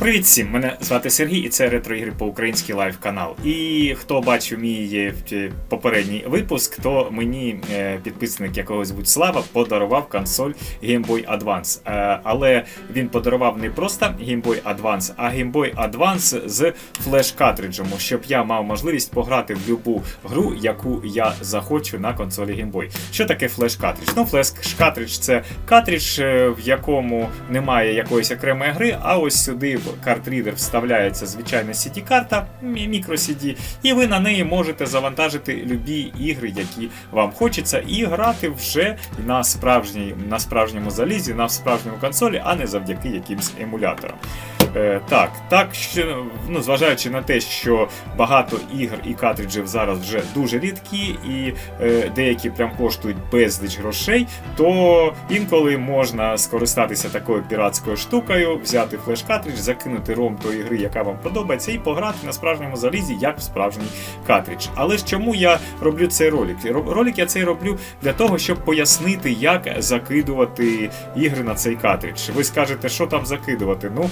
Привіт всім! Мене звати Сергій, і це ретроігри по український лайв канал. І хто бачив мій е, попередній випуск, то мені е, підписник якогось будь слава подарував консоль Game Boy Advance. Е, Але він подарував не просто Game Boy Advance, а Game Boy Advance з флеш-картриджем, щоб я мав можливість пограти в будь-яку гру, яку я захочу на консолі Game Boy. Що таке флеш-картридж? Ну, флеш-картридж це картридж, е, в якому немає якоїсь окремої гри, а ось сюди картрідер вставляється звичайна CD-карта, мікро CD, і ви на неї можете завантажити любі ігри, які вам хочеться, і грати вже на справжній, на справжньому залізі, на справжньому консолі, а не завдяки якимсь емуляторам. Е, так, так що, ну, зважаючи на те, що багато ігр і картриджів зараз вже дуже рідкі, і е, деякі прям коштують безліч грошей, то інколи можна скористатися такою піратською штукою, взяти флеш-картридж, закинути ром тої гри, яка вам подобається, і пограти на справжньому залізі, як в справжній картридж. Але ж чому я роблю цей ролик? Ро- Ролик я цей роблю для того, щоб пояснити, як закидувати ігри на цей картридж. Ви скажете, що там закидувати? Ну,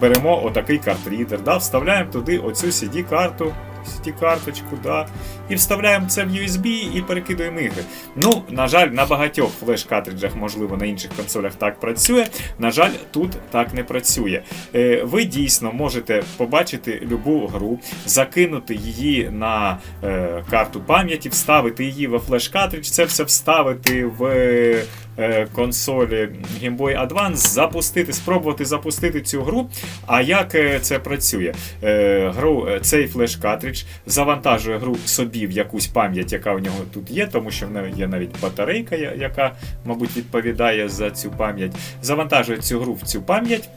беремо отакий картрідер, да, вставляємо туди оцю CD-карту. CD-карточку, да, і вставляємо це в USB і перекидуємо ігри. Ну, на жаль, на багатьох флеш-картриджах, можливо, на інших консолях так працює. На жаль, тут так не працює. Е, ви дійсно можете побачити любу гру, закинути її на е, карту пам'яті, вставити її в флеш-картридж, це все вставити в консолі Game Boy Advance, запустити, спробувати запустити цю гру. А як е, це працює? Е, гру, е, цей флеш-картридж завантажує гру собі в якусь пам'ять, яка в нього тут є, тому що в нього є навіть батарейка, яка, мабуть, відповідає за цю пам'ять. Завантажує цю гру в цю пам'ять.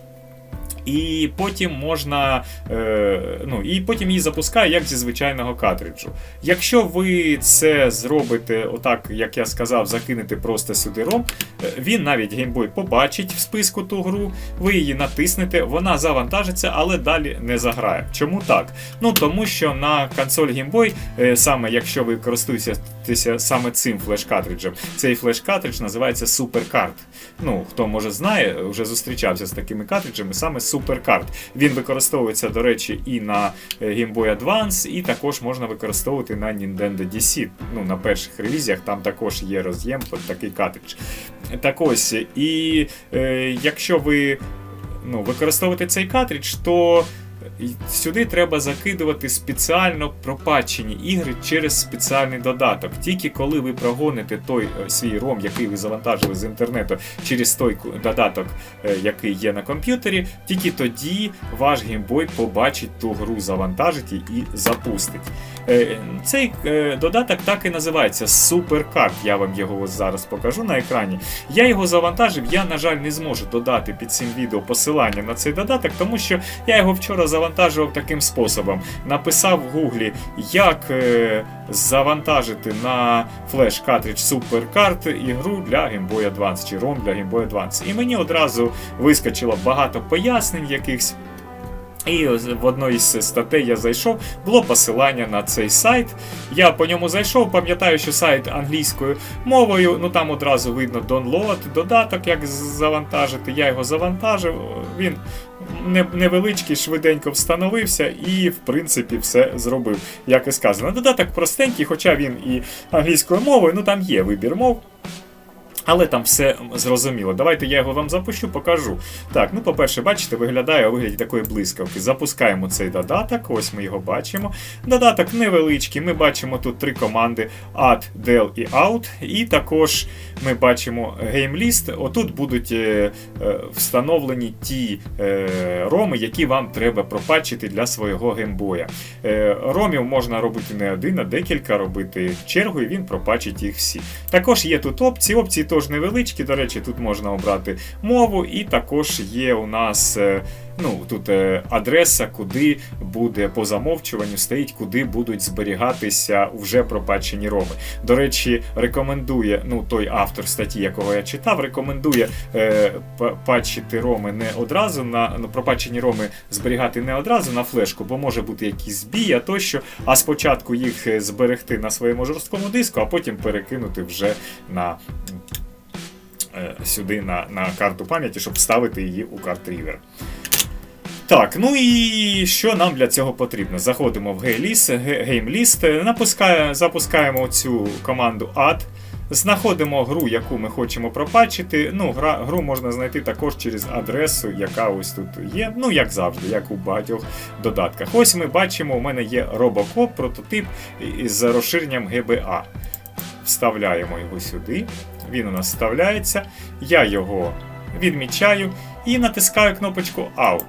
І потім можна, е, ну і потім її запускає як зі звичайного картриджу. Якщо ви це зробите, отак, як я сказав, закинете просто сюди ROM, е, він навіть геймбой побачить в списку ту гру, ви її натиснете, вона завантажиться, але далі не заграє. Чому так? Ну тому що на консоль Boy, е, саме якщо ви користуєтеся саме цим флеш-картриджем, цей флеш-картридж називається SuperCard. Ну, хто може знає, вже зустрічався з такими картриджами, саме SuperCard. Він використовується, до речі, і на е, Game Boy Advance, і також можна використовувати на Nintendo DC. Ну, на перших релізіях там також є роз'єм під такий картридж. Так ось, і е, якщо ви ну, використовуєте цей картридж, то Сюди треба закидувати спеціально пропачені ігри через спеціальний додаток. Тільки коли ви прогоните той е, свій ROM, який ви завантажили з інтернету, через той додаток, е, який є на комп'ютері, тільки тоді ваш геймбой побачить ту гру, завантажить і запустить. Е, Цей е, додаток так і називається SuperCard. Я вам його зараз покажу на екрані. Я його завантажив. Я, на жаль, не зможу додати під цим відео посилання на цей додаток, тому що я його вчора завантажував таким способом. Написав в гуглі, як е, завантажити на флеш картридж SuperCard ігру для Game Boy Advance чи ROM для Game Boy Advance. І мені одразу вискочило багато пояснень якихось. І в одній з статей я зайшов, було посилання на цей сайт. Я по ньому зайшов, пам'ятаю, що сайт англійською мовою, ну там одразу видно download, додаток, як завантажити. Я його завантажив. Він невеличкий, швиденько встановився і, в принципі, все зробив, як і сказано. Додаток простенький, хоча він і англійською мовою, ну там є вибір мов. Але там все зрозуміло. Давайте я його вам запущу, покажу. Так, ну по-перше, бачите, виглядає у вигляді такої блискавки. Запускаємо цей додаток, ось ми його бачимо. Додаток невеличкий. Ми бачимо тут три команди add, del і out. І також ми бачимо GameList. Отут будуть е, е, встановлені ті е, роми, які вам треба пропатчити для свого геймбоя. Е, ромів можна робити не один, а декілька робити в чергу, і він пропачить їх всі. Також є тут опції. Опції теж невеличкі. До речі, тут можна обрати мову, і також є у нас. е, Ну, тут е, адреса, куди буде по замовчуванню стоїть, куди будуть зберігатися вже пропачені роми. До речі, рекомендує, ну той автор статті, якого я читав, рекомендує е, па- патчити роми не одразу на ну, пропачені роми зберігати не одразу на флешку, бо може бути якийсь збій, а тощо. А спочатку їх е, зберегти на своєму жорсткому диску, а потім перекинути вже на. Е, Сюди на, на карту пам'яті, щоб вставити її у картрівер. Так, ну і що нам для цього потрібно? Заходимо в GameList, запускаємо цю команду add, знаходимо гру, яку ми хочемо пропатчити. Ну, гра, гру можна знайти також через адресу, яка ось тут є. Ну, як завжди, як у багатьох додатках. Ось ми бачимо, у мене є Robocop, прототип із розширенням GBA. Вставляємо його сюди. Він у нас вставляється. Я його відмічаю і натискаю кнопочку Out.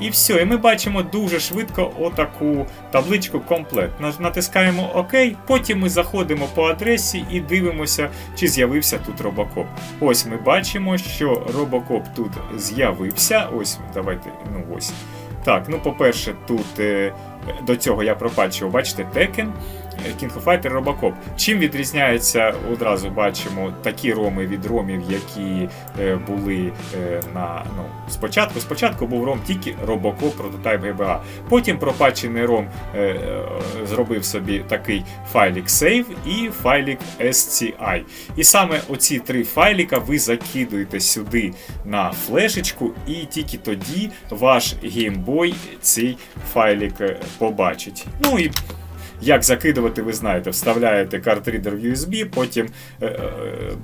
І все, і ми бачимо дуже швидко отаку табличку комплект. Натискаємо ОК, потім ми заходимо по адресі і дивимося, чи з'явився тут робокоп. Ось ми бачимо, що робокоп тут з'явився. Ось, давайте, ну ось. Так, ну по-перше, тут е, до цього я пропачив, бачите, е, King of Fighter, Robocop. Чим відрізняється, одразу бачимо такі роми від ромів, які е, були е, на ну, спочатку. Спочатку був ром тільки Robocop прототайп GBA. Потім пропачений ром е, е, зробив собі такий файлик Save і файлик SCI. І саме оці три файлика ви закидуєте сюди на флешечку, і тільки тоді ваш геймбой цей файлик е, побачить. Ну і як закидувати, ви знаєте, вставляєте картридер в USB, потім е, е,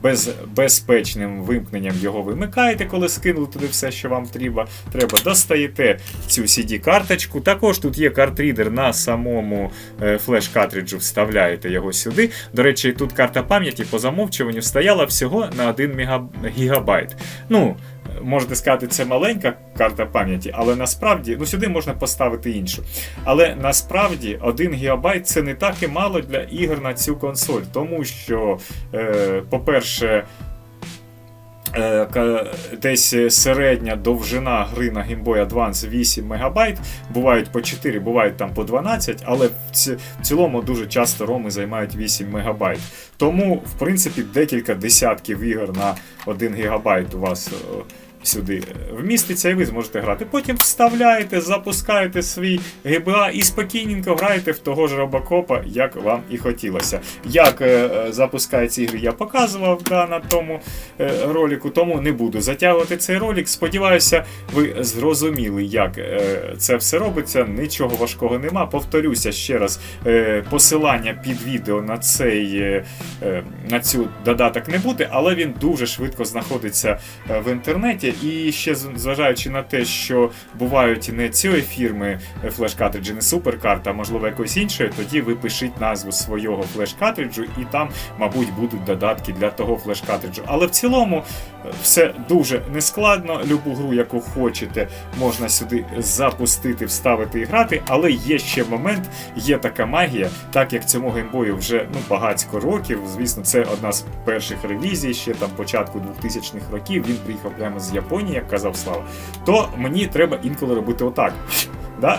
без, безпечним вимкненням його вимикаєте, коли скинули туди все, що вам треба. Треба достаєте цю CD-карточку. Також тут є картридер на самому е, флеш-картриджу, вставляєте його сюди. До речі, тут карта пам'яті по замовчуванню стояла всього на 1 мега... гігабайт. Ну, можете сказати, це маленька карта пам'яті, але насправді ну сюди можна поставити іншу. Але насправді 1 ГБ це не так і мало для ігор на цю консоль, тому що, е, по-перше, е, десь середня довжина гри на Game Boy Advance 8 МБ, бувають по 4, бувають там по 12, але в, ці- в цілому дуже часто роми займають 8 МБ. Тому, в принципі, декілька десятків ігор на 1 ГБ у вас. Сюди вміститься, і ви зможете грати. Потім вставляєте, запускаєте свій GBA і спокійненько граєте в того ж робокопа, як вам і хотілося. Як е, е, запускає ці ігри, я показував да, на тому е, ролику, тому не буду затягувати цей ролик. Сподіваюся, ви зрозуміли, як це все робиться. Нічого важкого нема. Повторюся ще раз, посилання під відео на цей на цю додаток не буде, але він дуже швидко знаходиться в інтернеті. І ще зважаючи на те, що бувають не цієї фірми флеш-картриджі, не суперкарта, а можливо якоїсь іншої, тоді ви пишіть назву свого флеш-картриджу, і там, мабуть, будуть додатки для того флеш-картриджу. Але в цілому е, все дуже нескладно. Любу гру, яку хочете, можна сюди запустити, вставити і грати. Але є ще момент, є така магія, так як цьому геймбою вже ну багатько років. Звісно, це одна з перших ревізій, ще там початку 2000-х років. Він приїхав прямо з Японії, як казав Слава. То мені треба інколи робити отак. Да?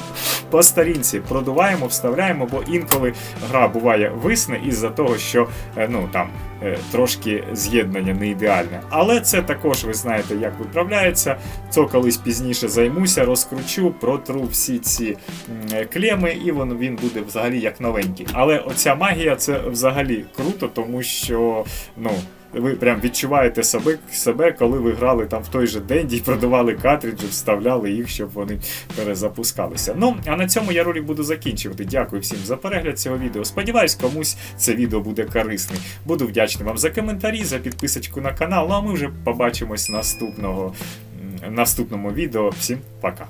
По старінці продуваємо, вставляємо, бо інколи гра буває висне із-за того, що е, ну там е, трошки з'єднання не ідеальне. Але це також ви знаєте, як виправляється. Це колись пізніше займуся, розкручу, протру всі ці е, клеми, і він, він буде взагалі як новенький. Але оця магія це взагалі круто, тому що ну. Ви прям відчуваєте себе, себе, коли ви грали там в той же день і продавали картриджі, вставляли їх, щоб вони перезапускалися. Ну, а на цьому я ролик буду закінчувати. Дякую всім за перегляд цього відео. Сподіваюсь, комусь це відео буде корисне. Буду вдячний вам за коментарі, за підписочку на канал. Ну а ми вже побачимось наступного наступному відео. Всім пока.